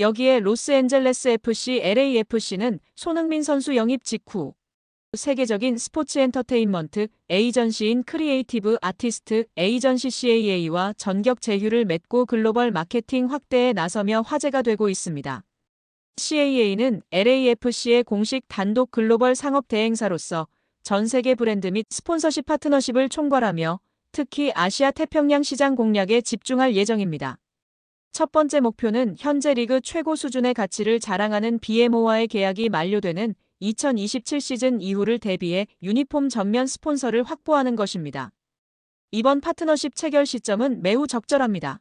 여기에 로스앤젤레스 FC LAFC는 손흥민 선수 영입 직후 세계적인 스포츠 엔터테인먼트 에이전시인 크리에이티브 아티스트 에이전시 CAA와 전격 제휴를 맺고 글로벌 마케팅 확대에 나서며 화제가 되고 있습니다. CAA는 LAFC의 공식 단독 글로벌 상업 대행사로서 전 세계 브랜드 및 스폰서십 파트너십을 총괄하며 특히 아시아 태평양 시장 공략에 집중할 예정입니다. 첫 번째 목표는 현재 리그 최고 수준의 가치를 자랑하는 BMO와의 계약이 만료되는 2027 시즌 이후를 대비해 유니폼 전면 스폰서를 확보하는 것입니다. 이번 파트너십 체결 시점은 매우 적절합니다.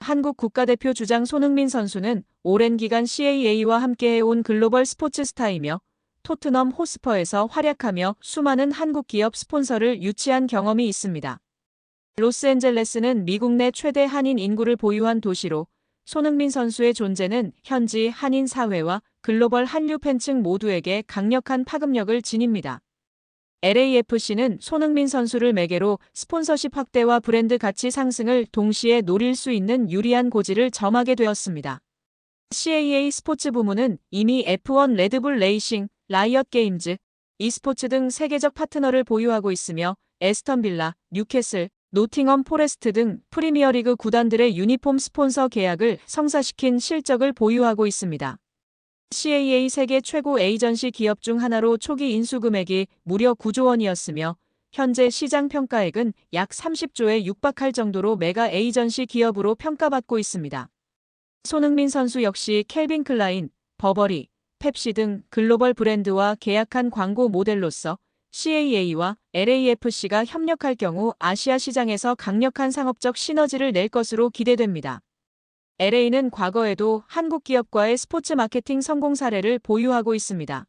한국 국가대표 주장 손흥민 선수는 오랜 기간 CAA와 함께해온 글로벌 스포츠 스타이며 토트넘 호스퍼에서 활약하며 수많은 한국 기업 스폰서를 유치한 경험이 있습니다. 로스앤젤레스는 미국 내 최대 한인 인구를 보유한 도시로 손흥민 선수의 존재는 현지 한인 사회와 글로벌 한류 팬층 모두에게 강력한 파급력을 지닙니다. LAFC는 손흥민 선수를 매개로 스폰서십 확대와 브랜드 가치 상승을 동시에 노릴 수 있는 유리한 고지를 점하게 되었습니다. CAA 스포츠 부문은 이미 F1 레드불 레이싱, 라이엇 게임즈, e스포츠 등 세계적 파트너를 보유하고 있으며 에스턴 빌라, 뉴캐슬, 노팅엄 포레스트 등 프리미어리그 구단들의 유니폼 스폰서 계약을 성사시킨 실적을 보유하고 있습니다. CAA 세계 최고 에이전시 기업 중 하나로 초기 인수 금액이 무려 9조 원이었으며 현재 시장 평가액은 약 30조에 육박할 정도로 메가 에이전시 기업으로 평가받고 있습니다. 손흥민 선수 역시 켈빈 클라인, 버버리, 펩시 등 글로벌 브랜드와 계약한 광고 모델로서 CAA와 LAFC가 협력할 경우 아시아 시장에서 강력한 상업적 시너지를 낼 것으로 기대됩니다. LA는 과거에도 한국 기업과의 스포츠 마케팅 성공 사례를 보유하고 있습니다.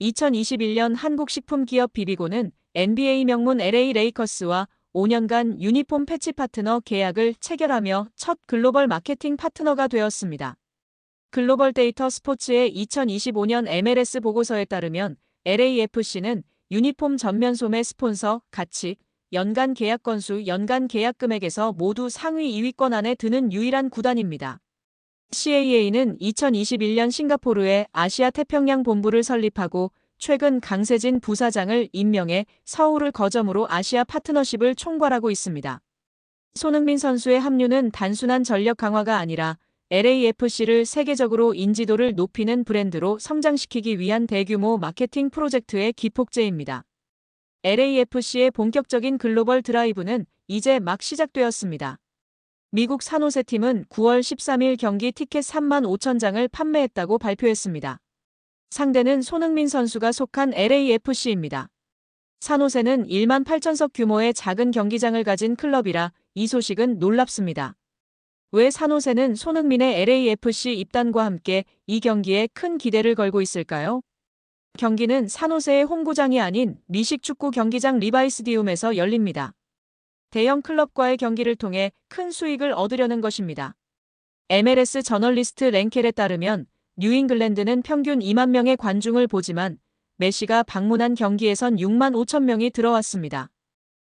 2021년 한국 식품 기업 비비고는 NBA 명문 LA 레이커스와 5년간 유니폼 패치 파트너 계약을 체결하며 첫 글로벌 마케팅 파트너가 되었습니다. 글로벌 데이터 스포츠의 2025년 MLS 보고서에 따르면 LAFC는 유니폼 전면 소매 스폰서, 가치, 연간 계약 건수, 연간 계약 금액에서 모두 상위 2위권 안에 드는 유일한 구단입니다. CAA는 2021년 싱가포르에 아시아 태평양 본부를 설립하고 최근 강세진 부사장을 임명해 서울을 거점으로 아시아 파트너십을 총괄하고 있습니다. 손흥민 선수의 합류는 단순한 전력 강화가 아니라 LAFC를 세계적으로 인지도를 높이는 브랜드로 성장시키기 위한 대규모 마케팅 프로젝트의 기폭제입니다. LAFC의 본격적인 글로벌 드라이브는 이제 막 시작되었습니다. 미국 산호세 팀은 9월 13일 경기 티켓 3만 5천 장을 판매했다고 발표했습니다. 상대는 손흥민 선수가 속한 LAFC입니다. 산호세는 1만 8천석 규모의 작은 경기장을 가진 클럽이라 이 소식은 놀랍습니다. 왜 산호세는 손흥민의 LAFC 입단과 함께 이 경기에 큰 기대를 걸고 있을까요? 경기는 산호세의 홈구장이 아닌 미식 축구 경기장 리바이스디움에서 열립니다. 대형 클럽과의 경기를 통해 큰 수익을 얻으려는 것입니다. MLS 저널리스트 랭켈에 따르면 뉴잉글랜드는 평균 2만 명의 관중을 보지만 메시가 방문한 경기에선 6만 5천 명이 들어왔습니다.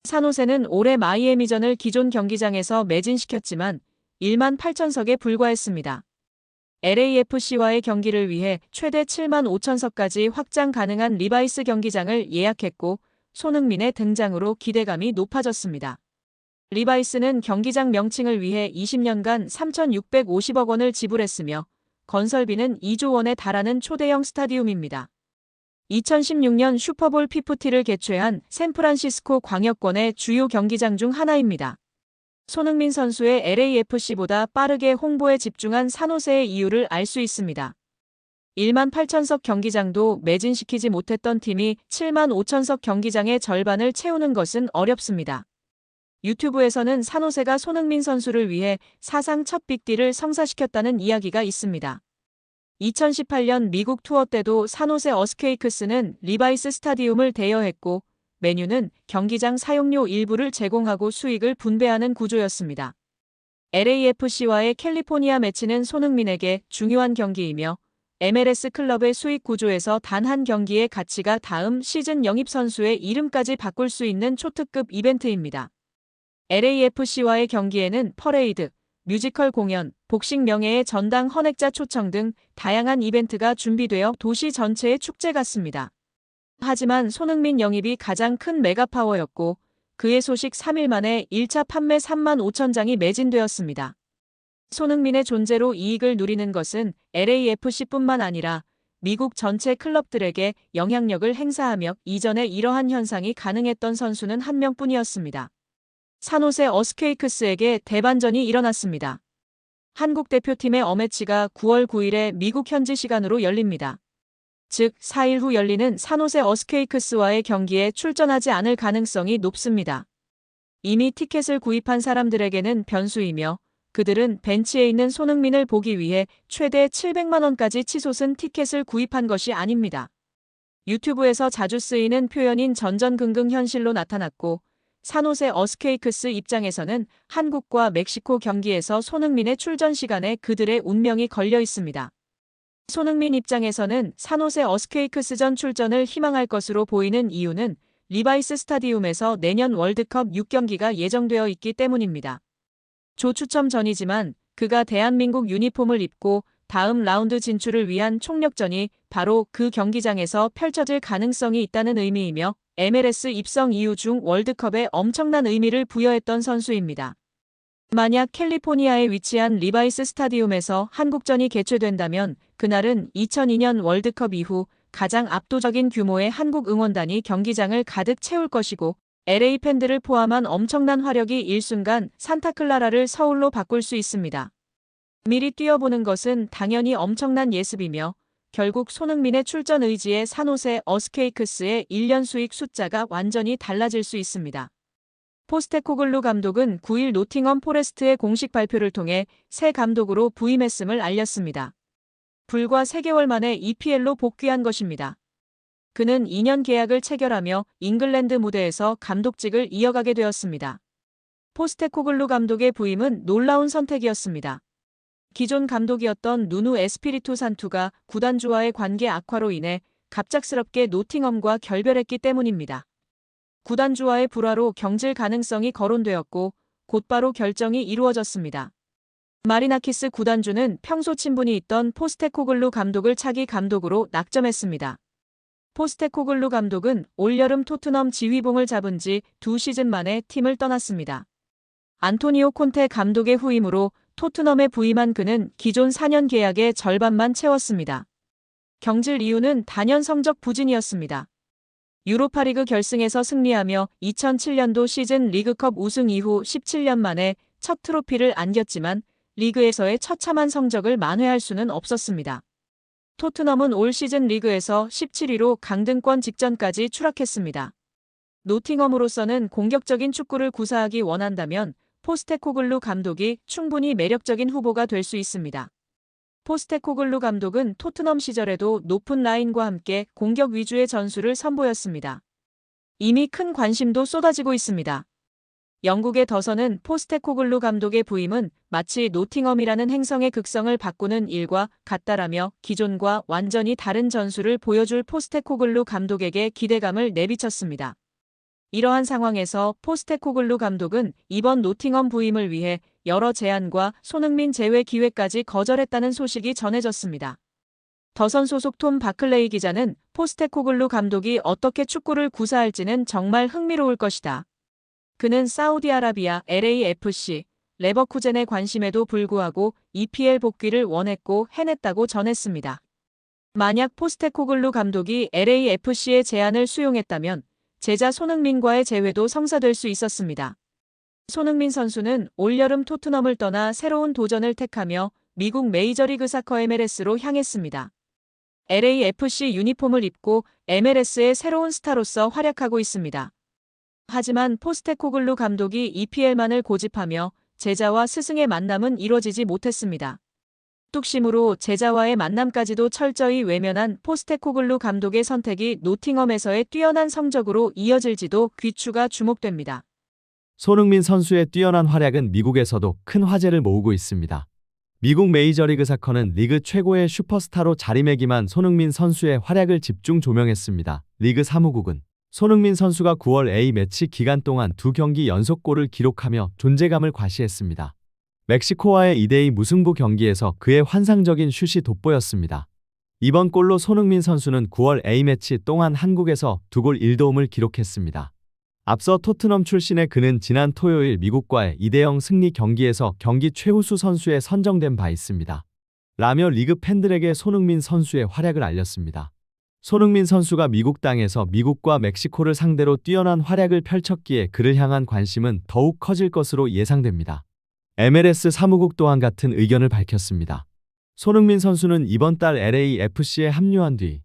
산호세는 올해 마이애미전을 기존 경기장에서 매진시켰지만 1만 8천석에 불과했습니다. LAFC와의 경기를 위해 최대 7만 5천석까지 확장 가능한 리바이스 경기장을 예약했고 손흥민의 등장으로 기대감이 높아졌습니다. 리바이스는 경기장 명칭을 위해 20년간 3,650억 원을 지불했으며 건설비는 2조 원에 달하는 초대형 스타디움입니다. 2016년 슈퍼볼 피프티를 개최한 샌프란시스코 광역권의 주요 경기장 중 하나입니다. 손흥민 선수의 LAFC보다 빠르게 홍보에 집중한 산호세의 이유를 알 수 있습니다. 1만 8천석 경기장도 매진시키지 못했던 팀이 7만 5천석 경기장의 절반을 채우는 것은 어렵습니다. 유튜브에서는 산호세가 손흥민 선수를 위해 사상 첫 빅딜을 성사시켰다는 이야기가 있습니다. 2018년 미국 투어 때도 산호세 어스케이크스는 리바이스 스타디움을 대여했고 메뉴는 경기장 사용료 일부를 제공하고 수익을 분배하는 구조였습니다. LAFC와의 캘리포니아 매치는 손흥민에게 중요한 경기이며 MLS 클럽의 수익 구조에서 단 한 경기의 가치가 다음 시즌 영입 선수의 이름까지 바꿀 수 있는 초특급 이벤트입니다. LAFC와의 경기에는 퍼레이드, 뮤지컬 공연, 복식 명예의 전당 헌액자 초청 등 다양한 이벤트가 준비되어 도시 전체의 축제 같습니다. 하지만 손흥민 영입이 가장 큰 메가파워였고 그의 소식 3일 만에 1차 판매 3만 5천 장이 매진되었습니다. 손흥민의 존재로 이익을 누리는 것은 LAFC뿐만 아니라 미국 전체 클럽들에게 영향력을 행사하며 이전에 이러한 현상이 가능했던 선수는 한 명뿐이었습니다. 산호세 어스케이크스에게 대반전이 일어났습니다. 한국 대표팀의 어매치가 9월 9일에 미국 현지 시간으로 열립니다. 즉, 4일 후 열리는 산호세 어스케이크스와의 경기에 출전하지 않을 가능성이 높습니다. 이미 티켓을 구입한 사람들에게는 변수이며 그들은 벤치에 있는 손흥민을 보기 위해 최대 700만원까지 치솟은 티켓을 구입한 것이 아닙니다. 유튜브에서 자주 쓰이는 표현인 전전긍긍 현실로 나타났고 산호세 어스케이크스 입장에서는 한국과 멕시코 경기에서 손흥민의 출전 시간에 그들의 운명이 걸려 있습니다. 손흥민 입장에서는 산호세 어스케이크스전 출전을 희망할 것으로 보이는 이유는 리바이스 스타디움에서 내년 월드컵 6경기가 예정되어 있기 때문입니다. 조 추첨 전이지만 그가 대한민국 유니폼을 입고 다음 라운드 진출을 위한 총력전이 바로 그 경기장에서 펼쳐질 가능성이 있다는 의미이며 MLS 입성 이후 중 월드컵에 엄청난 의미를 부여했던 선수입니다. 만약 캘리포니아에 위치한 리바이스 스타디움에서 한국전이 개최된다면 그날은 2002년 월드컵 이후 가장 압도적인 규모의 한국 응원단이 경기장을 가득 채울 것이고 LA 팬들을 포함한 엄청난 화력이 일순간 산타클라라를 서울로 바꿀 수 있습니다. 미리 뛰어보는 것은 당연히 엄청난 예습이며 결국 손흥민의 출전 의지에 산호세 어스케이크스의 1년 수익 숫자가 완전히 달라질 수 있습니다. 포스테코글루 감독은 9일 노팅엄 포레스트의 공식 발표를 통해 새 감독으로 부임했음을 알렸습니다. 불과 3개월 만에 EPL로 복귀한 것입니다. 그는 2년 계약을 체결하며 잉글랜드 무대에서 감독직을 이어가게 되었습니다. 포스테코글루 감독의 부임은 놀라운 선택이었습니다. 기존 감독이었던 누누 에스피리투 산투가 구단주와의 관계 악화로 인해 갑작스럽게 노팅엄과 결별했기 때문입니다. 구단주와의 불화로 경질 가능성이 거론되었고 곧바로 결정이 이루어졌습니다. 마리나키스 구단주는 평소 친분이 있던 포스테코글루 감독을 차기 감독으로 낙점했습니다. 포스테코글루 감독은 올여름 토트넘 지휘봉을 잡은 지 두 시즌 만에 팀을 떠났습니다. 안토니오 콘테 감독의 후임으로 토트넘에 부임한 그는 기존 4년 계약의 절반만 채웠습니다. 경질 이유는 단연 성적 부진이었습니다. 유로파리그 결승에서 승리하며 2007년도 시즌 리그컵 우승 이후 17년 만에 첫 트로피를 안겼지만 리그에서의 처참한 성적을 만회할 수는 없었습니다. 토트넘은 올 시즌 리그에서 17위로 강등권 직전까지 추락했습니다. 노팅엄으로서는 공격적인 축구를 구사하기 원한다면 포스테코글루 감독이 충분히 매력적인 후보가 될 수 있습니다. 포스테코글루 감독은 토트넘 시절에도 높은 라인과 함께 공격 위주의 전술을 선보였습니다. 이미 큰 관심도 쏟아지고 있습니다. 영국의 더서는 포스테코글루 감독의 부임은 마치 노팅엄이라는 행성의 극성을 바꾸는 일과 같다라며 기존과 완전히 다른 전술을 보여줄 포스테코글루 감독에게 기대감을 내비쳤습니다. 이러한 상황에서 포스테코글루 감독은 이번 노팅엄 부임을 위해 여러 제안과 손흥민 제외 기회까지 거절했다는 소식이 전해졌습니다. 더선 소속 톰 바클레이 기자는 포스테코글루 감독이 어떻게 축구를 구사할지는 정말 흥미로울 것이다. 그는 사우디아라비아 LAFC, 레버쿠젠의 관심에도 불구하고 EPL 복귀를 원했고 해냈다고 전했습니다. 만약 포스테코글루 감독이 LAFC의 제안을 수용했다면 제자 손흥민과의 재회도 성사될 수 있었습니다. 손흥민 선수는 올여름 토트넘을 떠나 새로운 도전을 택하며 미국 메이저리그 사커 MLS로 향했습니다. LAFC 유니폼을 입고 MLS의 새로운 스타로서 활약하고 있습니다. 하지만 포스테코글루 감독이 EPL만을 고집하며 제자와 스승의 만남은 이뤄지지 못했습니다. 뚝심으로 제자와의 만남까지도 철저히 외면한 포스테코글루 감독의 선택이 노팅엄에서의 뛰어난 성적으로 이어질지도 귀추가 주목됩니다. 손흥민 선수의 뛰어난 활약은 미국에서도 큰 화제를 모으고 있습니다. 미국 메이저리그 사커는 리그 최고의 슈퍼스타로 자리매김한 손흥민 선수의 활약을 집중 조명했습니다. 리그 사무국은 손흥민 선수가 9월 A매치 기간 동안 두 경기 연속골을 기록하며 존재감을 과시했습니다. 멕시코와의 2대2 무승부 경기에서 그의 환상적인 슛이 돋보였습니다. 이번 골로 손흥민 선수는 9월 A매치 동안 한국에서 두 골 1도움을 기록했습니다. 앞서 토트넘 출신의 그는 지난 토요일 미국과의 2대0 승리 경기에서 경기 최우수 선수에 선정된 바 있습니다. 라며 리그 팬들에게 손흥민 선수의 활약을 알렸습니다. 손흥민 선수가 미국 땅에서 미국과 멕시코를 상대로 뛰어난 활약을 펼쳤기에 그를 향한 관심은 더욱 커질 것으로 예상됩니다. MLS 사무국 또한 같은 의견을 밝혔습니다. 손흥민 선수는 이번 달 LAFC에 합류한 뒤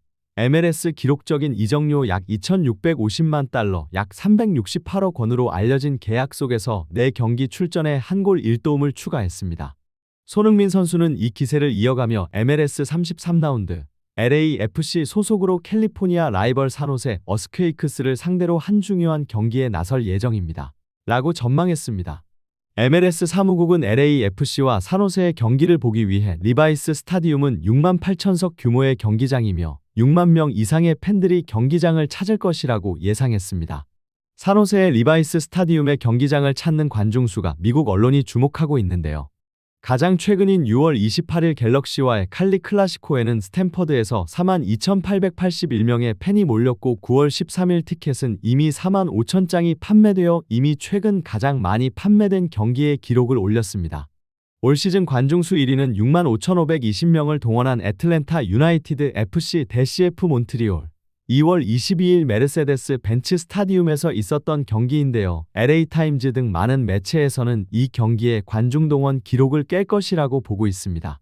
MLS 기록적인 이적료 약 2,650만 달러, 약 368억 원으로 알려진 계약 속에서 4경기 출전에 한 골 1도움을 추가했습니다. 손흥민 선수는 이 기세를 이어가며 MLS 33라운드 LAFC 소속으로 캘리포니아 라이벌 산호세 어스퀘이크스를 상대로 한 중요한 경기에 나설 예정입니다. 라고 전망했습니다. MLS 사무국은 LAFC와 산호세의 경기를 보기 위해 리바이스 스타디움은 6만 8천석 규모의 경기장이며 6만 명 이상의 팬들이 경기장을 찾을 것이라고 예상했습니다. 산호세의 리바이스 스타디움의 경기장을 찾는 관중 수가 미국 언론이 주목하고 있는데요. 가장 최근인 6월 28일 갤럭시와의 칼리 클라시코에는 스탠퍼드에서 42,881명의 팬이 몰렸고 9월 13일 티켓은 이미 4만 5천 장이 판매되어 이미 최근 가장 많이 판매된 경기의 기록을 올렸습니다. 올 시즌 관중수 1위는 6만 5,520명을 동원한 애틀랜타 유나이티드 FC 대CF 몬트리올. 2월 22일 메르세데스 벤츠 스타디움에서 있었던 경기인데요. LA타임즈 등 많은 매체에서는 이 경기의 관중 동원 기록을 깰 것이라고 보고 있습니다.